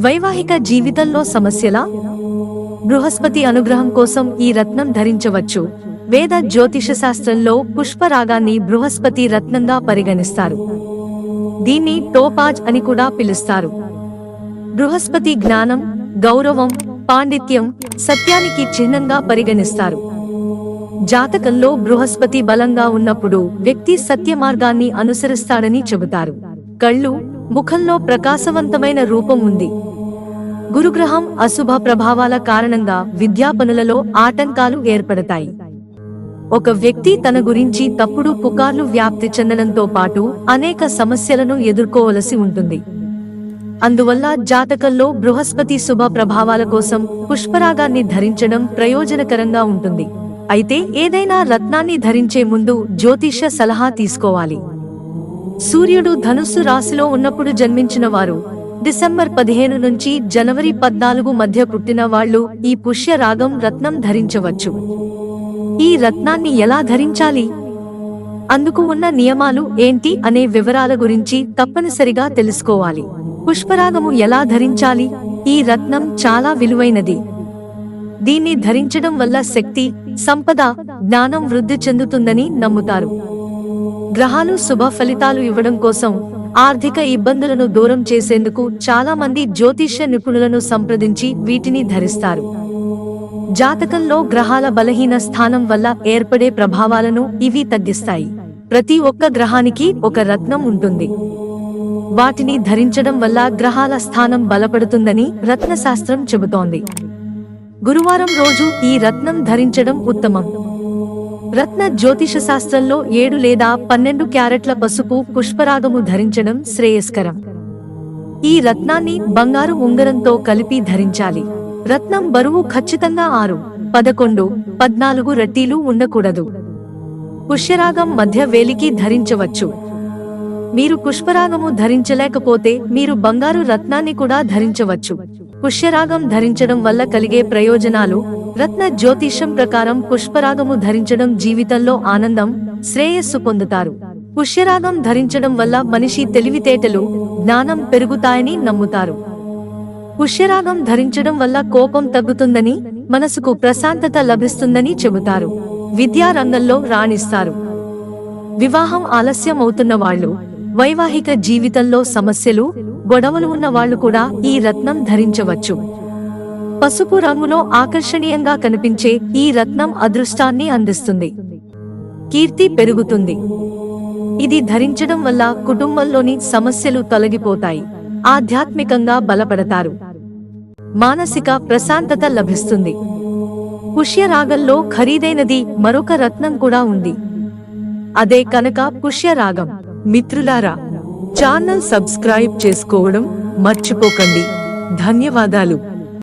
వైవాహిక జీవితంలో సమస్యల? బృహస్పతి అనుగ్రహం కోసం ఈ రత్నం ధరించవచ్చు. వేద జ్యోతిష శాస్త్రంలో పుష్పరాగాన్ని బృహస్పతి రత్నంగా పరిగణిస్తారు. దీన్ని టోపాజ్ అని కూడా పిలుస్తారు. బృహస్పతి జ్ఞానం గౌరవం పాండిత్యం సత్యానికి చిహ్నంగా పరిగణిస్తారు. జాతకంలో బృహస్పతి బలంగా ఉన్నప్పుడు వ్యక్తి సత్య మార్గాన్ని అనుసరిస్తాడని చెబుతారు. కళ్ళు ముఖంలో ప్రకాశవంతమైన రూపం ఉంది. గురుగ్రహం అశుభ ప్రభావాల కారణంగా విద్యాపనులలో ఆటంకాలు ఏర్పడతాయి. ఒక వ్యక్తి తన గురించి తప్పుడు పుకార్లు వ్యాప్తి చెందడంతో పాటు అనేక సమస్యలను ఎదుర్కోవలసి ఉంటుంది. అందువల్ల జాతకంలో బృహస్పతి శుభ ప్రభావాల కోసం పుష్పరాగాన్ని ధరించడం ప్రయోజనకరంగా ఉంటుంది. అయితే ఏదైనా రత్నాన్ని ధరించే ముందు జ్యోతిష సలహా తీసుకోవాలి. సూర్యుడు ధనుస్సు రాశిలో ఉన్నప్పుడు జన్మించిన వారు డిసెంబర్ పదిహేను నుంచి జనవరి పద్నాలుగు మధ్య పుట్టిన వాళ్ళు ఈ పుష్య రాగం రత్నం ధరించవచ్చు. ఈ రత్నాన్ని ఎలా ధరించాలి? అందుకు ఉన్న నియమాలు ఏంటి అనే వివరాల గురించి తప్పనిసరిగా తెలుసుకోవాలి. పుష్పరాగము ఎలా ధరించాలి? ఈ రత్నం చాలా విలువైనది. దీన్ని ధరించడం వల్ల శక్తి సంపద జ్ఞానం వృద్ధి చెందుతుందని నమ్ముతారు. గ్రహాలు శుభ ఫలితాలు ఇవ్వడం కోసం ఆర్థిక ఇబ్బందులను దూరం చేసేందుకు చాలా మంది జ్యోతిష్య నిపుణులను సంప్రదించి వీటిని ధరిస్తారు. జాతకంలో గ్రహాల బలహీన స్థానం వల్ల ఏర్పడే ప్రభావాలను ఇవి తగ్గిస్తాయి. ప్రతి ఒక్క గ్రహానికి ఒక రత్నం ఉంటుంది. వాటిని ధరించడం వల్ల గ్రహాల స్థానం బలపడుతుందని రత్నశాస్త్రం చెబుతోంది. గురువారం రోజు ఈ రత్నం ధరించడం ఉత్తమం. రత్న జ్యోతిష శాస్త్రంలో ఏడు లేదా పన్నెండు క్యారెట్ల పసుపు పుష్పరాగము ధరించడం శ్రేయస్కరం. ఈ రత్నాన్ని బంగారు ఉంగరంతో కలిపి ధరించాలి. రత్నం బరువు ఖచ్చితంగా ఆరు పదకొండు పద్నాలుగు రట్టీలు ఉండకూడదు. పుష్యరాగం మధ్య వేలికి ధరించవచ్చు. మీరు పుష్పరాగము ధరించలేకపోతే మీరు బంగారు రత్నాన్ని కూడా ధరించవచ్చు. పుష్యరాగం ధరించడం వల్ల కలిగే ప్రయోజనాలు రత్న జ్యోతిషం ప్రకారం పుష్పరాగము ధరించడం జీవితంలో ఆనందం శ్రేయస్సు పొందుతారు. పుష్యరాగం ధరించడం వల్ల మనిషి తెలివితేటలు జ్ఞానం పెరుగుతాయని నమ్ముతారు. పుష్యరాగం ధరించడం వల్ల కోపం తగ్గుతుందని మనసుకు ప్రశాంతత లభిస్తుందని చెబుతారు. విద్యా రంగంలో రాణిస్తారు. వివాహం ఆలస్యం అవుతున్న వాళ్ళు వైవాహిక జీవితంలో సమస్యలు గొడవలు ఉన్న వాళ్ళు కూడా ఈ రత్నం ధరించవచ్చు. పసుపు రంగులో ఆకర్షణీయంగా కనిపించే ఈ రత్నం అదృష్టాన్ని అందిస్తుంది. కీర్తి పెరుగుతుంది. ఇది ధరించడం వల్ల కుటుంబంలోని సమస్యలు తొలగిపోతాయి. ఆధ్యాత్మికంగా బలపడతారు. మానసిక ప్రశాంతత లభిస్తుంది. పుష్యరాగంలో ఖరీదైనది మరొక రత్నం కూడా ఉంది. అదే కనుక పుష్యరాగం. మిత్రులారా ఛానల్ సబ్స్క్రైబ్ చేసుకోవడం మర్చిపోకండి. ధన్యవాదాలు.